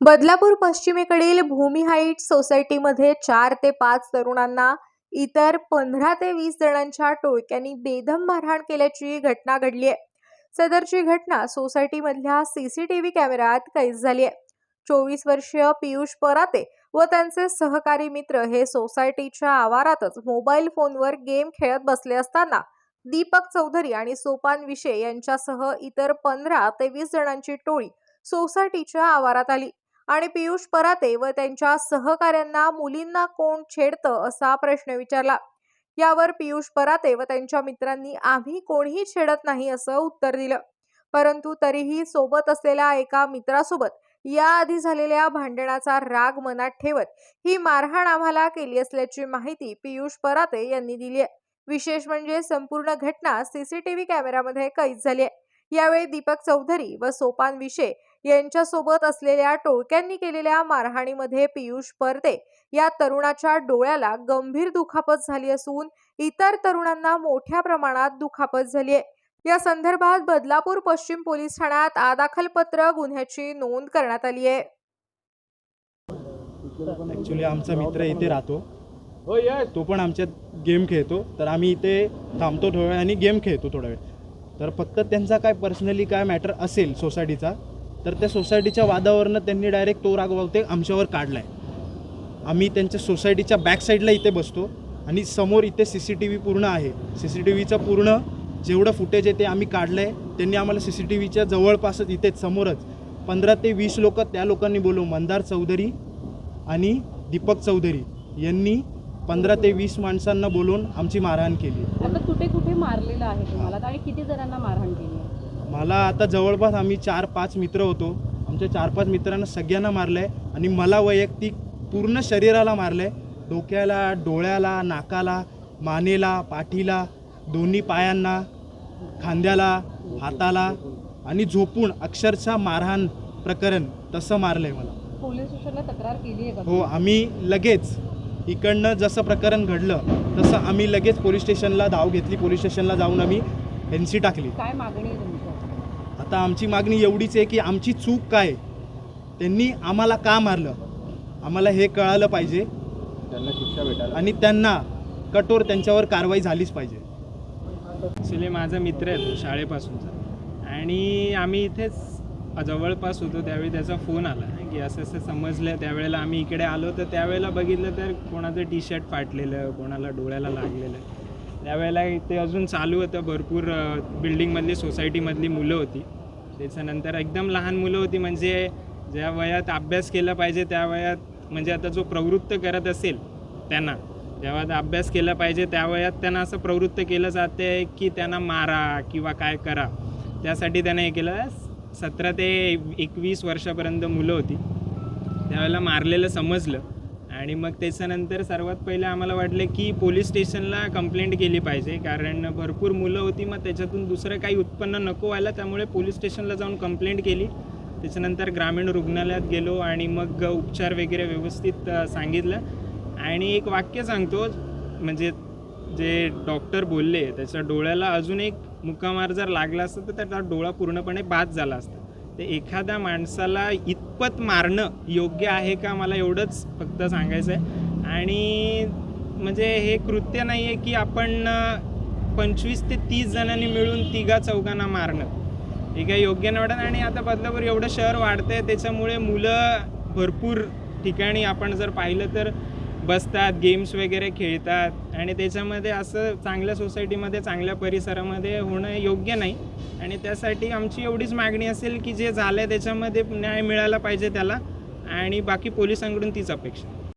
बदलापूर पश्चिमेकडील भूमी हाईट सोसायटीमध्ये चार ते पाच तरुणांना इतर पंधरा ते वीस जणांच्या टोळक्यांनी बेदम मारहाण केल्याची घटना घडली आहे. सदरची घटना सोसायटीमधल्या सीसीटीव्ही कॅमेऱ्यात कैद झाली आहे. चोवीस वर्षीय पियुष पराते व त्यांचे सहकारी मित्र हे सोसायटीच्या आवारातच मोबाईल फोनवर गेम खेळत बसले असताना दीपक चौधरी आणि सोपान विशे यांच्यासह इतर पंधरा ते वीस जणांची टोळी सोसायटीच्या आवारात आली. आणि पियुष पराते व त्यांच्या सहकाऱ्यांना मुलींना कोण छेडतं असा प्रश्न विचारला. यावर पियुष पराते व त्यांच्या मित्रांनी आम्ही कोणीही छेडत नाही असं उत्तर दिलं. परंतु तरीही सोबत असलेल्या एका मित्रासोबत याआधी झालेल्या भांडणाचा राग मनात ठेवत ही मारहाण आम्हाला केली असल्याची माहिती पियुष पराते यांनी दिली आहे. विशेष म्हणजे संपूर्ण घटना सीसीटीव्ही कॅमेऱ्यामध्ये कैद झाली आहे. यावेळी दीपक चौधरी व सोपान विशे यांच्यासोबत असलेल्या टोळक्यांनी केलेल्या मारहाणीमध्ये पियुष परते या तरुणाच्या डोळ्याला गंभीर दुखापत झाली असून इतर तरुणांना मोठ्या प्रमाणात दुखापत झाली आहे. या संदर्भात बदलापूर पश्चिम पोलीस ठाण्यात आदाखलपत्र गुन्ह्याची नोंद करण्यात आली आहे. ॲक्च्युली आमचा मित्र इथे राहतो. तो पण आमच्यात गेम खेळतो. तर आम्ही इथे थांबतो थोडा वेळ आणि गेम खेळतो थोडा वेळ. तर फक्त त्यांचा काय पर्सनली काय मॅटर असेल सोसायटीचा तर त्या सोसायटीच्या वादावरनं त्यांनी डायरेक्ट तो राग वावते आमच्यावर काढला आहे आम्ही त्यांच्या सोसायटीच्या बॅक साईडला इथे बसतो आणि समोर इथे सी सी टी व्ही पूर्ण आहे. सी सी टी व्हीचं पूर्ण जेवढं फुटेज आहे ते आम्ही काढलं आहे त्यांनी आम्हाला सी सी टी व्हीच्या जवळपासच इथेच समोरच पंधरा ते वीस लोक त्या लोकांनी बोलवून मंदार चौधरी आणि दीपक चौधरी यांनी पंधरा ते वीस माणसांना बोलवून आमची मारहाण केली. आता कुठे कुठे मारलेलं आहे तुम्हाला? आणि किती जणांना मारहाण केली मला आता जवळपास आम्ही चार पाच मित्र होतो. आमच्या चार पाच मित्रांना सगळ्यांना मारलं आहे आणि मला वैयक्तिक पूर्ण शरीराला मारलं आहे डोक्याला डोळ्याला नाकाला मानेला पाठीला दोन्ही पायांना खांद्याला हाताला आणि झोपून अक्षरशः मारहाण प्रकरण तसं मारलं आहे मला. पोलीस स्टेशनला तक्रार केली आहे हो आम्ही लगेच इकडनं जसं प्रकरण घडलं तसं आम्ही लगेच पोलीस स्टेशनला धाव घेतली. पोलीस स्टेशनला जाऊन आम्ही एन सी टाकली. काय मागणी आता आमची मागणी एवढीच आहे की आमची चूक काय त्यांनी आम्हाला का मारलं? आम्हाला हे कळालं पाहिजे. त्यांना शिक्षा भेटायला आणि त्यांना कठोर त्यांच्यावर कारवाई झालीच पाहिजे. ॲक्च्युली माझा मित्र आहे तो शाळेपासूनचा. आणि आम्ही इथेच जवळपास होतो त्यावेळी त्याचा फोन आला की असं असं समजलं त्यावेळेला आम्ही इकडे आलो तर त्यावेळेला बघितलं तर कोणाचं टी शर्ट फाटलेलं कोणाला डोळ्याला लागलेलं. त्यावेळेला इथे अजून चालू होतं भरपूर बिल्डिंगमधली सोसायटीमधली मुलं होती. त्याच्यानंतर एकदम लहान मुलं होती म्हणजे ज्या वयात अभ्यास केला पाहिजे त्या वयात म्हणजे आता जो प्रवृत्त करत असेल त्यांना जेव्हा अभ्यास केला पाहिजे त्या वयात त्यांना असं प्रवृत्त केलं जाते की त्यांना मारा किंवा काय करा. त्यासाठी त्यानं हे केलं. सतरा ते एकवीस वर्षापर्यंत मुलं होती. त्यावेळेला मारलेलं समजलं. आणि मग त्याच्यानंतर सर्वात पहिले आम्हाला वाटलं की पोलीस स्टेशनला कंप्लेंट केली पाहिजे. कारण भरपूर मुलं होती मग त्याच्यातून दुसरं काही उत्पन्न नको व्हायला त्यामुळे पोलीस स्टेशनला जाऊन कंप्लेंट केली. त्याच्यानंतर ग्रामीण रुग्णालयात गेलो आणि मग उपचार वगैरे व्यवस्थित सांगितलं. आणि एक वाक्य सांगतो म्हणजे जे डॉक्टर बोलले त्याच्या डोळ्याला अजून एक मुकामार जर लागला असता तर त्याचा डोळा पूर्णपणे बाद झाला असता. ते एखाद्या माणसाला इतपत मारणं योग्य आहे का मला एवढंच फक्त सांगायचं आहे आणि म्हणजे हे कृत्य नाही आहे की आपण पंचवीस ते तीस जणांनी मिळून तिघा चौघांना मारणं. हे काय योग्य नाही वाटत. आणि आता बदलापूर एवढं शहर वाढतंय त्याच्यामुळे मुलं भरपूर ठिकाणी आपण जर पाहिलं तर बसतात गेम्स वगैरे खेळतात आणि त्याच्यामध्ये असं चांगल्या सोसायटीमध्ये चांगल्या परिसरामध्ये होणं योग्य नाही. आणि त्यासाठी आमची एवढीच मागणी असेल की जे झालं आहे त्याच्यामध्ये न्याय मिळाला पाहिजे त्याला आणि बाकी पोलिसांकडून तीच अपेक्षा.